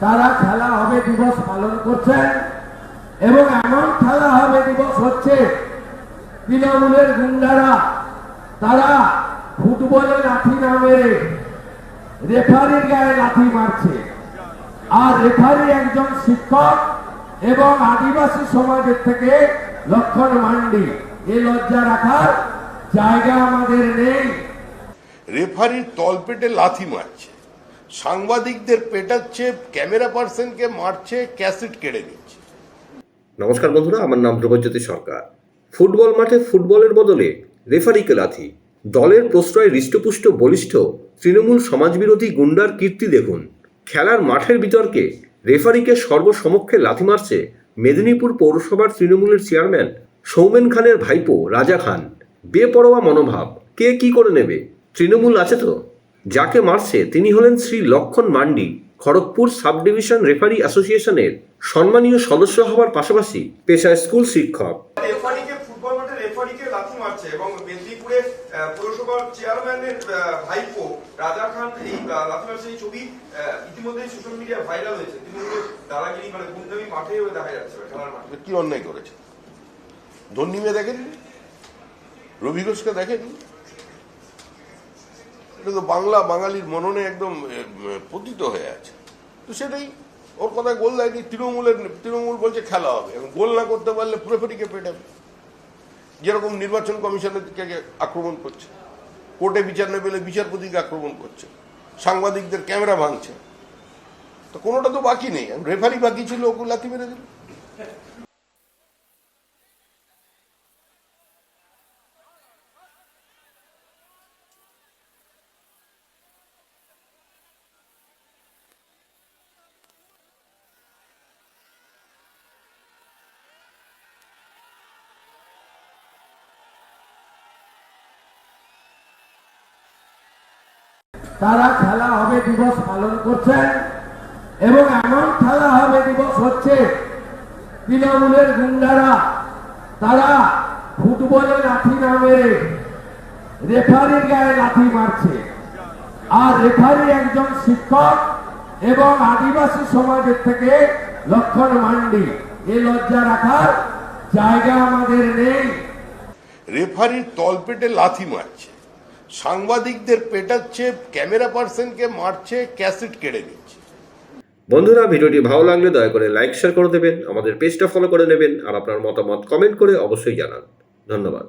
তারা খেলা হবে দিবস পালন করছেন এবং এমন খেলা হবে দিবস হচ্ছে তৃণমূলের গুন্ডারা, তারা ফুটবলে লাঠি না মেরে রেফারির গায়ে লাঠি মারছে। আর রেফারি একজন শিক্ষক এবং আদিবাসী সমাজের থেকে লক্ষণ মান্ডি। এ লজ্জা রাখার জায়গা আমাদের নেই। রেফারির তলপেটে লাথি মারছে। সাংবাদিকদের পেটাচ্ছে ক্যামেরা পার্সনকে মারছে, ক্যাসেট কেড়ে নিচ্ছে। নমস্কার বন্ধুরা, আমার নাম ধ্রুবজ্যোতি সরকার। ফুটবল মাঠে ফুটবলের বদলে রেফারিকে লাথি দলের প্রশ্রয় হৃষ্টপুষ্ট বলিষ্ঠ তৃণমূল সমাজবিরোধী গুন্ডার কীর্তি দেখুন। খেলার মাঠের বিতর্কে রেফারিকে সর্বসমক্ষে লাথি মারছে মেদিনীপুর পৌরসভার তৃণমূলের চেয়ারম্যান সৌমেন খানের ভাইপো রাজা খান। বেপরোয়া মনোভাব, কে কি করে নেবে? তৃণমূল আছে তো? যাকে মারছে তিনি হলেন Shri Lakshman Mandi Kharagpur sub division referee অ্যাসোসিয়েশনের সম্মানীয় সদস্য হওয়ার পাশাপাশি পেশায় স্কুল শিক্ষক। রেফারিকে ফুটবল রেফারিকে লাথি মারছে এবং মেদিনীপুরে পৌরসভার চেয়ারম্যানের আহ, ভাইপো রাজা খান এই আহ, লাথি মারছে এই ছবি আহ, ইতিমধ্যে সোশ্যাল মিডিয়া ভাইরাল হয়েছে। তৃণমূলের দাদাগিরি মানে গুন্ডামি মাঠে দেখা যাচ্ছে খেলার মাঠে। কি অন্যায় করেছে? ধন্যী মেয়ে দেখেনি? রবি ঘোষকে দেখেনি? এটা তো বাংলা, বাঙালির মননে একদম পতিত হয়ে আছে। তো সেটাই, ওর কথা গোল দেয়নি, তৃণমূলের, তৃণমূল বলছে খেলা হবে। এবং গোল না করতে পারলে প্রেফারিকে পেটাবে যেরকম নির্বাচন কমিশনের দিকে আক্রমণ করছে, কোর্টে বিচার না পেলে বিচারপতিকে আক্রমণ করছে, সাংবাদিকদের ক্যামেরা ভাঙছে। তো কোনোটা তো বাকি নেই। রেফারি বাকি ছিল, ওকে লাথি মেরে দিল। তারা খেলা হবে দিবস পালন করছেন এবং এমন খেলা হবে দিবস হচ্ছে তৃণমূলের গুন্ডারা, তারা ফুটবলে লাঠি না মেরে রেফারির গায়ে লাঠি মারছে। আর রেফারি একজন শিক্ষক এবং আদিবাসী সমাজের থেকে লক্ষণ মান্ডি। এ লজ্জা রাখার জায়গা আমাদের নেই। রেফারির তলপেটে লাথি মারছে। সাংবাদিকদের পেটাচ্ছে, ক্যামেরা পার্সনকে মারছে, ক্যাসেট কেড়ে নিচ্ছে। বন্ধুরা, ভিডিওটি ভালো লাগলে দয়া করে লাইক, শেয়ার করে দেবেন, আমাদের পেজটা ফলো করে নেবেন, আর আপনার মতামত কমেন্ট করে অবশ্যই জানান। ধন্যবাদ।